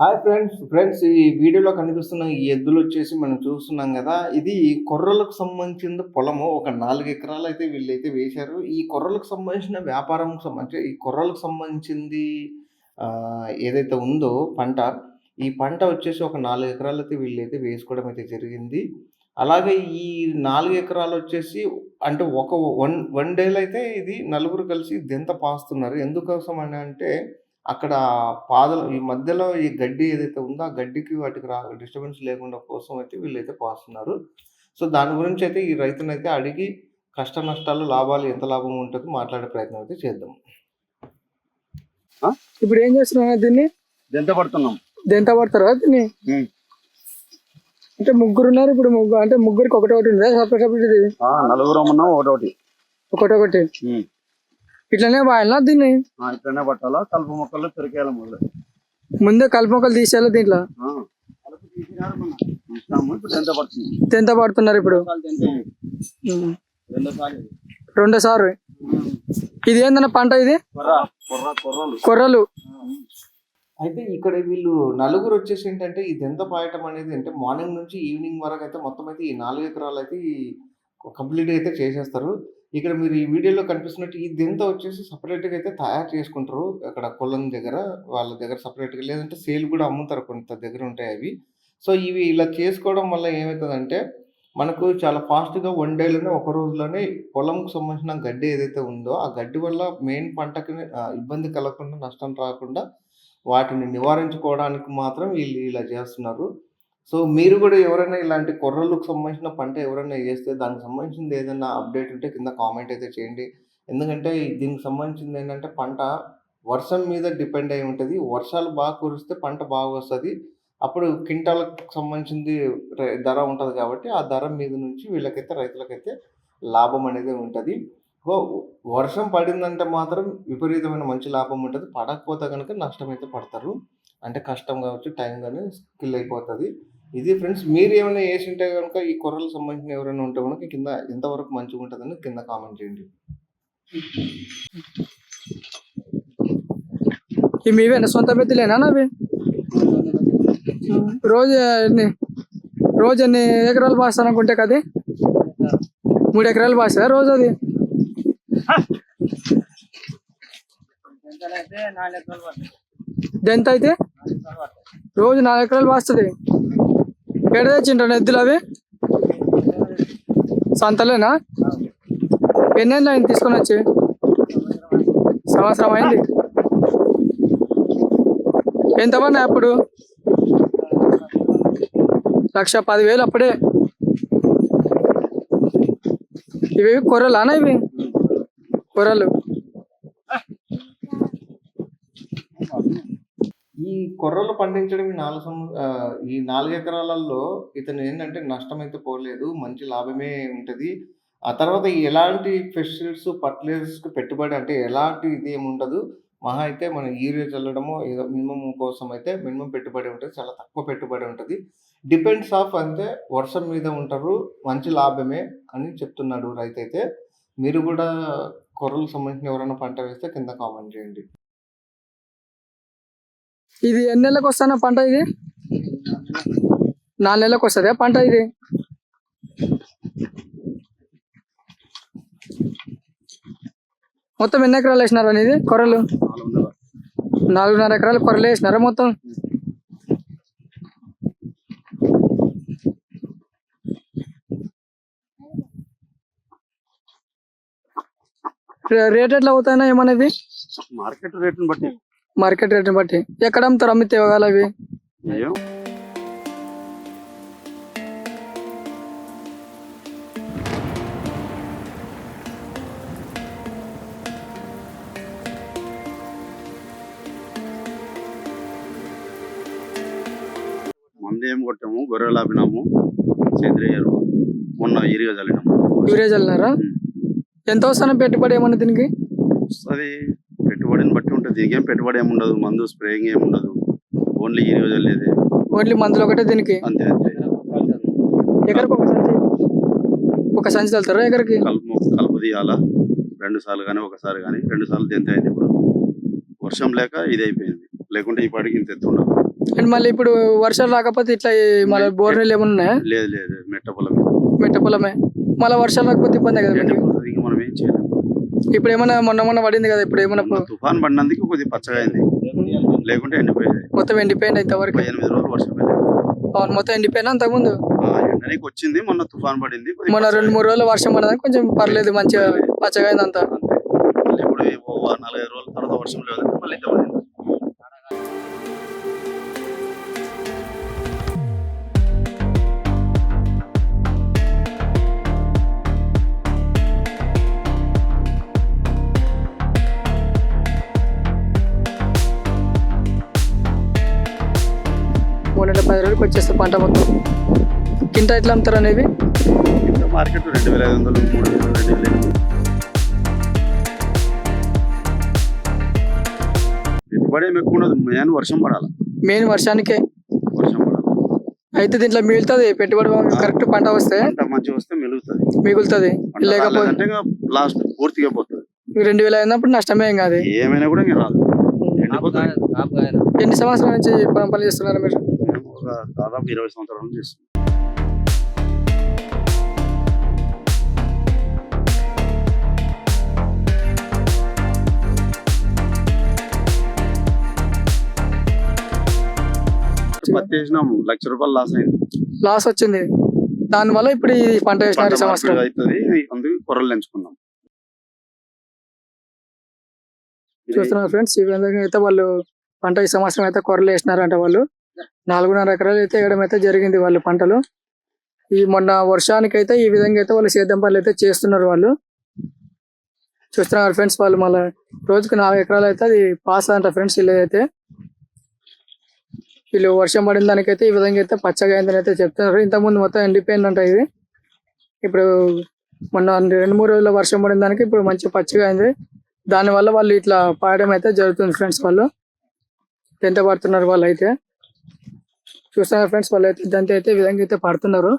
Hi friends friends ఈ వీడియోలో కనిపిస్తున్న ఈ ఎద్దులు వచ్చేసి మనం చూస్తున్నాం కదా ఇది కొర్రలకు సంబంధించిన పొలము. ఒక నాలుగు ఎకరాలు అయితే వీళ్ళైతే వేశారు. ఈ కొర్రలకు సంబంధించిన వ్యాపారం సంబంధించి ఈ కొర్రలకు సంబంధించింది ఏదైతే ఉందో పంట ఈ పంట వచ్చేసి ఒక నాలుగు ఎకరాలు అయితే వీళ్ళైతే వేసుకోవడం అయితే జరిగింది. అలాగే ఈ నాలుగు ఎకరాలు వచ్చేసి అంటే ఒక వన్ వన్ డేలో అయితే ఇది నలుగురు కలిసి దెంత పాస్తున్నారు. ఎందుకోసం అని అంటే అక్కడ పాదలు ఈ మధ్యలో ఈ గడ్డి ఏదైతే ఉందో ఆ గడ్డికి వాటికి రా డిస్టర్బెన్స్ లేకుండా కోసం అయితే వీళ్ళైతే పాస్తున్నారు. సో దాని గురించి అయితే ఈ రైతునైతే అడిగి కష్ట నష్టాలు లాభాలు ఎంత లాభం ఉంటుందో మాట్లాడే ప్రయత్నం అయితే చేద్దాం. ఇప్పుడు ఏం చేస్తున్నావు దీన్ని? ఎంత పడుతున్నాం. దెంత పడతారా దీన్ని. అంటే ముగ్గురు ఉన్నారు ఇప్పుడు ముగ్గురు అంటే ముగ్గురికి ఒకటి ఒకటి ఉందా? సపరేట్ సపరేట్ నలుగురు ఉన్నాం ఒకటోటి ఒకటి ఒకటి ఉమ్. ఇట్లనే వాయాలా దీన్ని? ఇట్లనే పట్టాలా? కలుపు మొక్కలు పెరికేయాలి మొదలు ముందే కలుపు మొక్కలు తీసేయాలి దీంట్లో? ఎంత దెంత పడుతున్నారు ఇప్పుడు? ఉమ్. రెండోసారి ఇది ఏందన్న పంట ఇది? కొర్ర కొర్ర కొర్రలు. కొర్రలు. అయితే ఇక్కడ వీళ్ళు నలుగురు వచ్చేసి ఏంటంటే ఈ దెంత పాయటం అనేది అంటే మార్నింగ్ నుంచి ఈవినింగ్ వరకు అయితే మొత్తం అయితే ఈ నాలుగు ఎకరాలు అయితే కంప్లీట్ అయితే చేసేస్తారు. ఇక్కడ మీరు ఈ వీడియోలో కనిపిస్తున్నట్టు ఈ దీంతో వచ్చేసి సపరేట్గా అయితే తయారు చేసుకుంటారు. అక్కడ కొలం దగ్గర వాళ్ళ దగ్గర సపరేట్గా లేదంటే సేల్ కూడా అమ్ముతారు కొంత దగ్గర ఉంటాయి అవి. సో ఇవి ఇలా చేసుకోవడం వల్ల ఏమవుతుందంటే మనకు చాలా ఫాస్ట్గా వన్ డేలోనే ఒక రోజులోనే పొలంకు సంబంధించిన గడ్డి ఏదైతే ఉందో ఆ గడ్డి వల్ల మెయిన్ పంటకి ఇబ్బంది కలగకుండా నష్టం రాకుండా వాటిని నివారించుకోవడానికి మాత్రం వీళ్ళు ఇలా చేస్తున్నారు. సో మీరు కూడా ఎవరైనా ఇలాంటి కొర్రలకు సంబంధించిన పంట ఎవరైనా చేస్తే దానికి సంబంధించింది ఏదైనా అప్డేట్ ఉంటే కింద కామెంట్ అయితే చేయండి. ఎందుకంటే దీనికి సంబంధించింది ఏంటంటే పంట వర్షం మీద డిపెండ్ అయి ఉంటుంది. వర్షాలు బాగా కురిస్తే పంట బాగా వస్తుంది. అప్పుడు క్వింటాలకు సంబంధించింది ధర ఉంటుంది కాబట్టి ఆ ధర మీద నుంచి వీళ్ళకైతే రైతులకైతే లాభం అనేది ఉంటుంది. వర్షం పడిందంటే మాత్రం విపరీతమైన మంచి లాభం ఉంటుంది. పడకపోతే కనుక నష్టం అయితే పడతారు. అంటే కష్టం కావచ్చు టైం కానీ స్కిల్ అయిపోతుంది. ఇది ఫ్రెండ్స్ మీరు ఏమైనా వేసి ఉంటే కనుక ఈ కొర్రలకు సంబంధించిన ఎవరైనా ఉంటే కనుక కింద ఎంతవరకు మంచిగా ఉంటుందని కింద కామెంట్ చేయండి. మీవేనా సొంత పెద్దలేనా అవి రోజు ఎన్ని రోజు ఎన్ని ఎకరాలు పాస్తాను అనుకుంటే కది? మూడు ఎకరాలు పాస్తా రోజు అది? దెంత అయితే? రోజు నాలుగు ఎకరాలు పాస్తుంది. ఎక్కడ తెచ్చింటాను ఎద్దులు అవి? సంతలేనా? ఎన్నేళ్ళు అయింది తీసుకొని వచ్చి? సంవత్సరం అయింది. ఎంత పడినాయి అప్పుడు? లక్ష పదివేలు అప్పుడే. ఇవి కొర్రలానా ఇవి? కొర్రలు ఈ కొర్రలు పండించడం ఈ నాలుగు సం ఆ, ఈ నాలుగు ఎకరాలలో ఇతను ఏంటంటే నష్టం అయితే పోలేదు మంచి లాభమే ఉంటుంది. ఆ తర్వాత ఎలాంటి ఫెస్టివల్స్ ఫర్టిలైజర్స్ పెట్టుబడి అంటే ఎలాంటి ఇది ఏమి ఉండదు. మహా అయితే మనం యూరియా చల్లడము ఏదో మినిమం కోసం అయితే మినిమం పెట్టుబడి ఉంటుంది చాలా తక్కువ పెట్టుబడి ఉంటుంది. డిపెండ్స్ ఆఫ్ అంటే వర్షం మీద ఉంటారు మంచి లాభమే అని చెప్తున్నాడు రైతు అయితే. మీరు కూడా కొర్రలకు సంబంధించిన ఎవరైనా పంట వేస్తే కింద కామెంట్ చేయండి. ఇది ఎన్ని నెలలకు వస్తానా పంట ఇది? నాలుగు నెలలకు వస్తుందా పంట ఇది? మొత్తం ఎన్ని ఎకరాలు వేసినారు అనేది కొరలు నాలుగున్నర ఎకరాలు కొరలు వేసినారా మొత్తం? రేట్ ఎట్లా అవుతాయినా ఏమనేది? మార్కెట్ రేట్ని బట్టి మార్కెట్ రేట్ని బట్టి. ఎక్కడ అమ్ముతారు? అమ్మితే ఇవ్వగల అవి? ఏం మందు ఏం కొట్టాము? గొర్రెలు ఆపినాము. సేంద్రియ ఎరువు. మొన్న ఇరిగా చల్లినాము. యూరియా చల్లినారా? ఎంత వస్తానో పెట్టుబడి ఏమన్నా దీనికి? అది దీనికి ఏం పెట్టుబడి ఏమి ఉండదు మందు స్ప్రేయింగ్ ఏమి ఉండదు. ఓన్లీ ఇరిగా చల్లేది ఓన్లీ మందులు ఒకటే దీనికి? అంతే అంతే. ఎకరికి ఒక సంచి? ఒక సంచి చల్లుతారా ఎకరికి? కలుపు కలుపు తీయాలా? రెండు సార్లు కానీ ఒకసారి కానీ రెండు సార్లు ఎంత అయింది ఇప్పుడు వర్షం లేక ఇది అయిపోయింది. లేకుంటే ఈ పాటికి ఇంత ఎత్తుండదు అండ్ మళ్ళీ ఇప్పుడు వర్షాలు రాకపోతే ఇట్లా ఈ మళ్ళీ బోర్ నీళ్ళు ఏమైనా ఉన్నాయా? లేదు లేదు. మెట్ట పొలం మెట్ట పొలమే. మళ్ళీ వర్షాలు రాకపోతే ఇబ్బంది కదా ఇప్పుడు ఏమైనా మొన్న మొన్న పడింది కదా ఇప్పుడు ఏమైనా తుఫాన్ పడినందుకు కొద్దిగా పచ్చగా అయింది. లేకుంటే ఎండిపోయేది. మొత్తం ఎండిపోయింది ఇంతవరకు ఒక ఎనిమిది రోజులు వర్షం. అవును మొత్తం ఎండిపోయినా అంతకుముందు? ఆ ఎండనికి వచ్చింది మొన్న తుఫాన్ పడింది మొన్న రెండు మూడు రోజులు వర్షం పడదా? కొంచెం పర్లేదు మంచిగా పచ్చగా అయింది అంతా. అంతే. ఇప్పుడు నాలుగైదు రోజుల తర్వాత వర్షం లేదంటే మళ్ళీ పది రోజులకి వచ్చేస్తుంది పంట మొత్తం. కింట ఎట్లా అమ్ముతారు అనేది ఇంకా మార్కెట్ రెండు వేల ఐదు వందలు మూడు వేలు రెండు వేలు. పెట్టుబడి ఏమి ఎక్కువ ఉండదు మెయిన్ వర్షం పడాలి. మెయిన్ వర్షానికే. వర్షం పడాలి. అయితే దీంట్లో మిగులుతుంది పెట్టుబడి కరెక్ట్ పంట వస్తే. పంట మంచిగా వస్తే మెలుగుతుంది మిగులుతుంది పంట లేకపోతే లాస్ట్ పూర్తిగా పోతుంది. రెండు వేలు అయినప్పుడు నష్టమే ఏం కాదు. ఏమైనా కూడా రాదు. ఎన్ని సంవత్సరాల నుంచి పని చేస్తున్నారు మీరు? ఒక దాదాపు ఇరవై సంవత్సరాల నుంచి చేస్తున్నాం పత్తి వేసినాము. లక్ష రూపాయలు లాస్ అయింది. లాస్ వచ్చింది. దానివల్ల ఇప్పుడు ఈ పంట పంట సంవత్సరం. అవుతుంది. అందుకు కొర్రలు ఎంచుకున్నాం చూస్తున్నారు ఫ్రెండ్స్ ఈ విధంగా అయితే వాళ్ళు పంట ఈ సంవత్సరం అయితే కొరలు వేసినారంట వాళ్ళు. నాలుగున్నర ఎకరాలు అయితే వేయడం అయితే జరిగింది వాళ్ళు పంటలు. ఈ మొన్న వర్షానికి అయితే ఈ విధంగా అయితే వాళ్ళు సేద్యం పనులు అయితే చేస్తున్నారు వాళ్ళు. చూస్తున్నారు ఫ్రెండ్స్ వాళ్ళు మళ్ళీ రోజుకు నాలుగు ఎకరాలు అయితే అది పాస్ అంట ఫ్రెండ్స్ వీళ్ళు అయితే. వీళ్ళు వర్షం పడిన దానికైతే ఈ విధంగా అయితే పచ్చగా అయిందని అయితే చెప్తున్నారు. ఇంతకుముందు మొత్తం ఎండిపోయిందంట ఇది. ఇప్పుడు మొన్న రెండు మూడు రోజుల వర్షం పడిన దానికి ఇప్పుడు మంచి పచ్చగా అయింది. దాని వల్ల వాళ్ళు ఇట్లా పాడడం అయితే జరుగుతుంది ఫ్రెండ్స్ వాళ్ళు. ఎంత పడుతున్నారు వాళ్ళు అయితే. చూస్తున్నారు ఫ్రెండ్స్ వాళ్ళు అయితే దాంతో అయితే విధంగా అయితే పడుతున్నారు.